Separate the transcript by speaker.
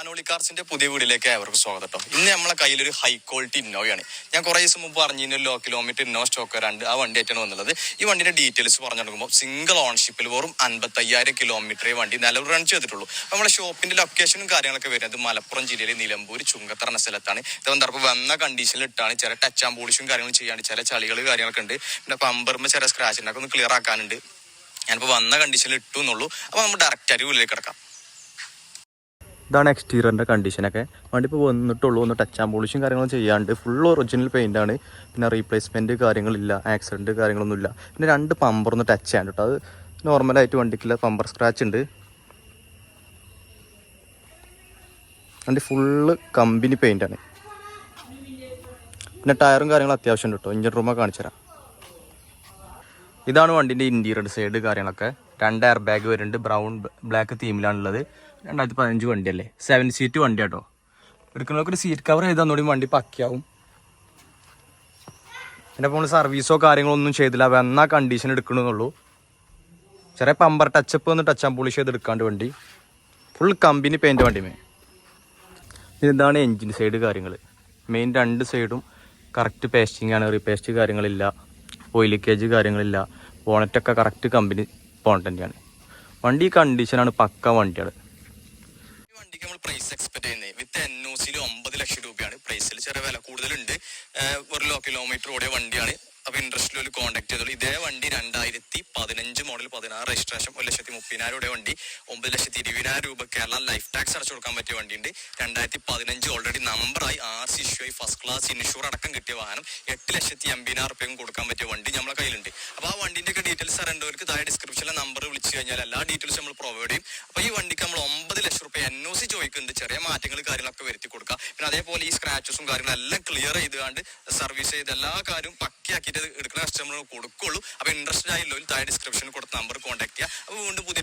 Speaker 1: പനോളി കാർസിന്റെ പുതിയ വീടിലേക്ക് അവർക്ക് സ്വാഗതം കേട്ടോ ഇന്ന് നമ്മളെ കയ്യിൽ ഒരു ഹൈ ക്വാളിറ്റി ഇന്നോവയാണ് ഞാൻ കുറേ ദിവസം മുമ്പ് പറഞ്ഞിരുന്നു ലോ കിലോമീറ്റർ ഇന്നോ സ്റ്റോക്ക് രണ്ട് ആ വണ്ടി ആയിട്ടാണ് വന്നുള്ളത്. ഈ വണ്ടിന്റെ ഡീറ്റെയിൽസ് പറഞ്ഞു തുടങ്ങുമ്പോൾ സിംഗിൾ ഓൺഷിപ്പിൽ വെറും അൻപത്തയ്യായിരം കിലോമീറ്ററേ വണ്ടി നിലവിൽ റൺ ചെയ്തിട്ടുള്ളൂ. നമ്മളെ ഷോപ്പിന്റെ ലൊക്കേഷനും കാര്യങ്ങളൊക്കെ വരുന്നത് മലപ്പുറം ജില്ലയിലെ നിലമ്പൂർ ചുങ്കത്തറ എന്ന സ്ഥലത്താണ്. ഇത് വന്ന കണ്ടീഷനിൽ ഇട്ടാണ് ചില ടച്ച് ആൻഡ് പോളിഷും കാര്യങ്ങളും ചെയ്യാണ്ട് ചില ചളികൾ കാര്യങ്ങളൊക്കെ ഉണ്ട്. പിന്നെ പമ്പറുമ്പോൾ ചില സ്ക്രാച്ചിനൊക്കെ ഒന്ന് ക്ലിയർ ആക്കാനുണ്ട്. ഞാനിപ്പോൾ വന്ന കണ്ടീഷനിൽ ഇട്ടു എന്നുള്ളൂ. അപ്പോൾ നമ്മൾ ഡയറക്റ്റ് ഉള്ളിലേക്ക് കിടക്കാം. ഇതാണ് എക്സ്റ്റീരിയറിന്റെ കണ്ടീഷനൊക്കെ വണ്ടി ഇപ്പോൾ വന്നിട്ടുള്ളൂ ഒന്ന് ടച്ച് ആൻഡ് പോളിഷും കാര്യങ്ങളും ചെയ്യാണ്ട്. ഫുൾ ഒറിജിനൽ പെയിന്റ് ആണ്. പിന്നെ റീപ്ലേസ്മെന്റ് കാര്യങ്ങളില്ല ആക്സിഡന്റ് കാര്യങ്ങളൊന്നുമില്ല. പിന്നെ രണ്ട് പമ്പർ ഒന്ന് ടച്ച് ചെയ്യാൻ കേട്ടോ അത് നോർമലായിട്ട് വണ്ടിക്കില്ല പമ്പർ സ്ക്രാച്ച് ഉണ്ട്. വണ്ടി ഫുള്ള് കമ്പനി പെയിന്റ് ആണ്. പിന്നെ ടയറും കാര്യങ്ങളും അത്യാവശ്യം കേട്ടോ ഇഞ്ചിൻ റൂമൊക്കെ കാണിച്ചു തരാം. ഇതാണ് വണ്ടിന്റെ ഇന്റീരിയർ സൈഡ് കാര്യങ്ങളൊക്കെ. രണ്ട് എയർ ബാഗ് വരുന്നുണ്ട് ബ്രൗൺ ബ്ലാക്ക് തീമിലാണുള്ളത് രണ്ടായിരത്തി പതിനഞ്ച് വണ്ടിയല്ലേ? സെവൻ സീറ്റ് വണ്ടി കേട്ടോ എടുക്കുന്നവർക്ക് ഒരു സീറ്റ് കവർ ചെയ്ത് തന്നോടി വണ്ടി പക്കയാവും. എന്റെ ഫോൺ സർവീസോ കാര്യങ്ങളോ ഒന്നും ചെയ്തില്ല. വന്ന കണ്ടീഷൻ എടുക്കണമെന്നുള്ളൂ ചെറിയ പമ്പർ ടച്ചപ്പ് ഒന്ന് ടച്ച് ആൻഡ് പോളിഷ് ചെയ്ത് എടുക്കാണ്ട് വണ്ടി. ഫുൾ കമ്പനി പെയിന്റ് വണ്ടിമേ ഇതാണ് എൻജിൻ സൈഡ് കാര്യങ്ങൾ മെയിൻ രണ്ട് സൈഡും കറക്റ്റ് പേസ്റ്റിംഗ് ആണ്. റീപേസ്റ്റ് കാര്യങ്ങളില്ല. ഓയിൽ ലീക്കേജ് കാര്യങ്ങളില്ല. ബോണറ്റൊക്കെ കറക്റ്റ് കമ്പനി ബോണറ്റ് തന്നെയാണ്. വണ്ടി കണ്ടീഷനാണ് പക്ക വണ്ടിയാണ് വണ്ടിക്ക് നമ്മൾ പ്രൈസ് എക്സ്പെക്ട് ചെയ്യുന്നത് വിത്ത് എൻ ഒ സിയിൽ ഒമ്പത് ലക്ഷം രൂപയാണ്. പ്രൈസിൽ ചെറിയ വില കൂടുതലുണ്ട്. ലോ കിലോമീറ്റർ ഓടിയ വണ്ടിയാണ്. അപ്പൊ ഇൻട്രസ്റ്റിൽ ഒരു കോൺടാക്ട് ചെയ്തോളൂ. ഇതേ വണ്ടി രണ്ടായിരത്തി പതിനഞ്ച് മോഡൽ പതിനാറ് രജിസ്ട്രേഷൻ ഒരു ലക്ഷത്തി മുപ്പതിനായിരം വണ്ടി. ഒമ്പത് ലക്ഷത്തി ഇരുപതിനായിരം രൂപ കേരള ലൈഫ് ടാക്സ് അടച്ചു കൊടുക്കാൻ പറ്റിയ വണ്ടിയുണ്ട്. രണ്ടായിരത്തി പതിനഞ്ച് ഓൾറെഡി നമ്പറായി ആർ സി ഇഷ്യൂ ആയി ഫസ്റ്റ് ക്ലാസ് ഇൻഷൂർ അടക്കം കിട്ടിയ വാഹനം എട്ട് ലക്ഷത്തി എൺപതിനായിരം റുപ്യയും കൊടുക്കാൻ പറ്റിയ വണ്ടി നമ്മളെ കയ്യിലുണ്ട്. അപ്പൊ ആ വണ്ടിന്റെ ഒക്കെ ഡീറ്റെയിൽസ് അറിയേണ്ടവർക്ക് താഴെ ഡിസ്ക്രിപ്ഷനിലെ നമ്പർ വിളിച്ചു കഴിഞ്ഞാൽ എല്ലാ ഡീറ്റെയിൽസ് നമ്മൾ പ്രൊവൈഡ് ചെയ്യും. അപ്പൊ ഈ വണ്ടിക്ക് നമ്മൾ ഒമ്പത് ലക്ഷം റുപ്യ എൻ ഒ സി ചോദിക്കുന്നുണ്ട്. ചെറിയ മാറ്റങ്ങൾ കാര്യങ്ങളൊക്കെ വരുത്തി കൊടുക്കുക പിന്നെ അതേപോലെ ഈ സ്ക്രാച്ചസും കാര്യങ്ങളെല്ലാം ക്ലിയർ ചെയ്തുകൊണ്ട് സർവീസ് ചെയ്ത് എല്ലാ കാര്യവും പക്കയാക്കിയിട്ട് എടുക്കുന്ന കസ്റ്റമർ കൊടുക്കുള്ളൂ. അപ്പൊ ഇൻട്രസ്റ്റഡ് ആയില്ലോ താഴെ ഡിസ്ക്രിപ്ഷനിൽ കൊടുത്ത നമ്പർ കോൺടാക്ട് ചെയ്യുക അപ്പോൾ വീണ്ടും പുതിയ